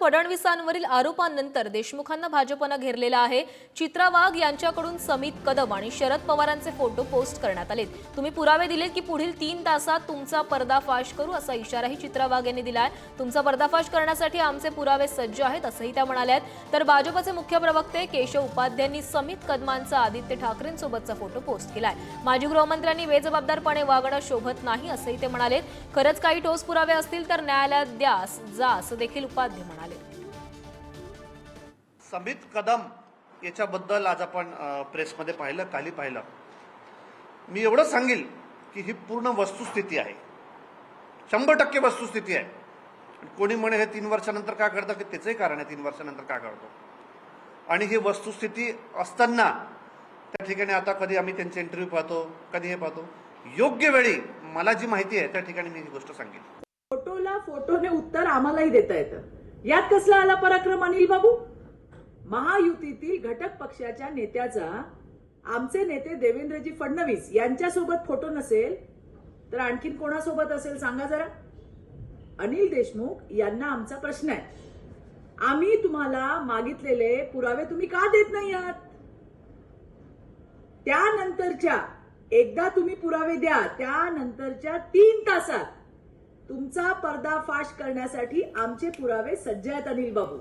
फडणवीसांवरील आरोपांनंतर देशमुखांना भाजपनं घेरलेला आहे. चित्रा वाघ यांच्याकडून समित कदम आणि शरद पवारांचे फोटो पोस्ट करण्यात आले तुम्ही पुरावे दिले की पुढील तीन तासात तुमचा पर्दाफाश करू असा इशाराही चित्रा वाघ यांनी दिलाय तुमचा पर्दाफाश करण्यासाठी आमचे पुरावे सज्ज आहेत असंही त्या म्हणाल्या आहेत तर भाजपचे मुख्य प्रवक्ते केशव उपाध्यांनी समित कदमांचा आदित्य ठाकरेंसोबतचा फोटो पोस्ट केलाय. माजी गृहमंत्र्यांनी बेजबाबदारपणे वागणं शोभत नाही असंही ते म्हणाले खरंच काही ठोस पुरावे असतील तर न्यायालयात द्या जा असं देखील उपाध्ये म्हणाले. समित कदम याच्याबद्दल आज आपण प्रेसमध्ये पाहिलं काली पाहिलं. मी एवढं सांगेल की ही पूर्ण वस्तुस्थिती आहे. शंभर टक्के वस्तुस्थिती आहे. कोणी म्हणे हे तीन वर्षानंतर का घडतं? की त्याचंही कारण आहे तीन वर्षानंतर का घडतो? आणि ही वस्तुस्थिती असताना त्या ठिकाणी आता कधी आम्ही त्यांचे इंटरव्ह्यू पाहतो कधी हे पाहतो? योग्य वेळी मला जी माहिती आहे त्या ठिकाणी मी ही गोष्ट सांगेन फोटोला फोटोने उत्तर आम्हालाही देता येतं. यात कसला आला पराक्रम अनिल बाबू? महायुतीतील घटक पक्षाच्या नेत्याचा आमचे नेते देवेंद्रजी फडणवीस यांच्यासोबत फोटो नसेल तर आणखीन कोणासोबत असेल सांगा जरा? अनिल देशमुख यांना आमचा प्रश्न आहे. आम्ही तुम्हाला मागितलेले पुरावे तुम्ही का देत नाही आहात? त्यानंतरच्या एकदा तुम्ही पुरावे द्या त्यानंतरच्या तीन तासात तुमचा पर्दाफाश करण्यासाठी आमचे पुरावे सज्ज आहेत अनिल बाबू